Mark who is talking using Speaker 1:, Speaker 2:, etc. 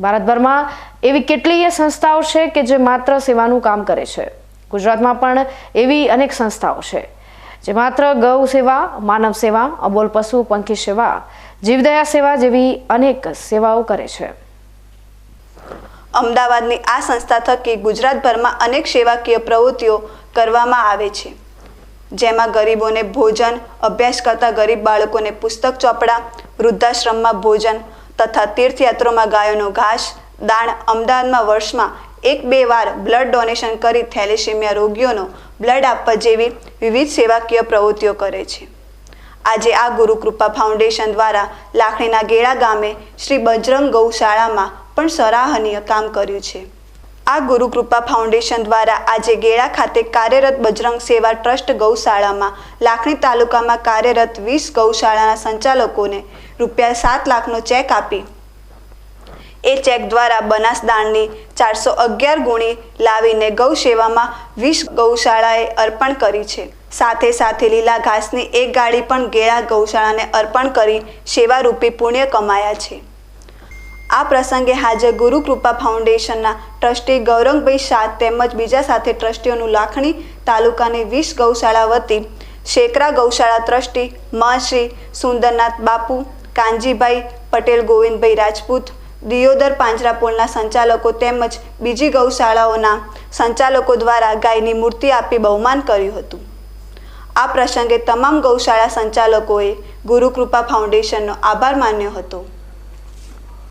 Speaker 1: ભારતભરમાં એવી કેટલીય સંસ્થાઓ છે કે જે માત્ર સેવાનું કામ કરે છે? ગુજરાતમાં પણ એવી અનેક સંસ્થાઓ છે, જે માત્ર ગૌ સેવા, માનવ સેવા, અબોલ પશુ, પંખી સેવા, જીવદયા સેવા જેવી અનેક સેવાઓ કરે છે.
Speaker 2: અમદાવાદની આ સંસ્થા થકી ગુજરાતભરમાં અનેક સેવાકીય પ્રવૃત્તિઓ કરવામાં આવે છે. જેમાં ગરીબોને ભોજન, અભ્યાસ કરતા ગરીબ બાળકોને પુસ્તક ચોપડા, વૃદ્ધાશ્રમમાં ભોજન તથા તીર્થયાત્રામાં ગાયોનો ઘાસ, દાણ અમદાવાદમાં વર્ષમાં એક બે વાર બ્લડ ડોનેશન કરી થેલેસેમિયા રોગીઓનો બ્લડ આપવા જેવી વિવિધ સેવાકીય પ્રવૃત્તિઓ કરે છે. આજે આ ગુરુકૃપા ફાઉન્ડેશન દ્વારા લાખણીના ગેળા ગામે શ્રી બજરંગ ગૌશાળામાં પણ સરાહનીય કામ કર્યું છે. આ ગુરુકૃપા ફાઉન્ડેશન દ્વારા આજે ગેળા ખાતે કાર્યરત બજરંગ સેવા ટ્રસ્ટ ગૌશાળામાં, લાખણી તાલુકામાં કાર્યરત વીસ ગૌશાળાના સંચાલકોને રૂપિયા સાત લાખનો ચેક આપી. એ ચેક દ્વારા બનાસ દાણની ચારસો અગિયાર ગુણી લાવીને ગૌસેવામાં વીસ ગૌશાળાએ અર્પણ કરી છે. સાથે સાથે લીલા ઘાસની એક ગાડી પણ ગેળા ગૌશાળાને અર્પણ કરી સેવારૂપી પુણ્ય કમાયા છે. આ પ્રસંગે હાજર ગુરુકૃપા ફાઉન્ડેશનના ટ્રસ્ટી ગૌરંગભાઈ શાહ તેમજ બીજા સાથે ટ્રસ્ટીઓનું લાખણી તાલુકાની વીસ ગૌશાળા વતી શેકરા ગૌશાળા ટ્રસ્ટી માશ્રી સુંદરનાથ બાપુ, કાનજીભાઈ પટેલ, ગોવિંદભાઈ રાજપૂત, દિયોદર પાંજરાપોળના સંચાલકો તેમજ બીજી ગૌશાળાઓના સંચાલકો દ્વારા ગાયની મૂર્તિ આપી બહુમાન કર્યું હતું. આ પ્રસંગે તમામ ગૌશાળા સંચાલકોએ ગુરુકૃપા ફાઉન્ડેશનનો આભાર માન્યો હતો.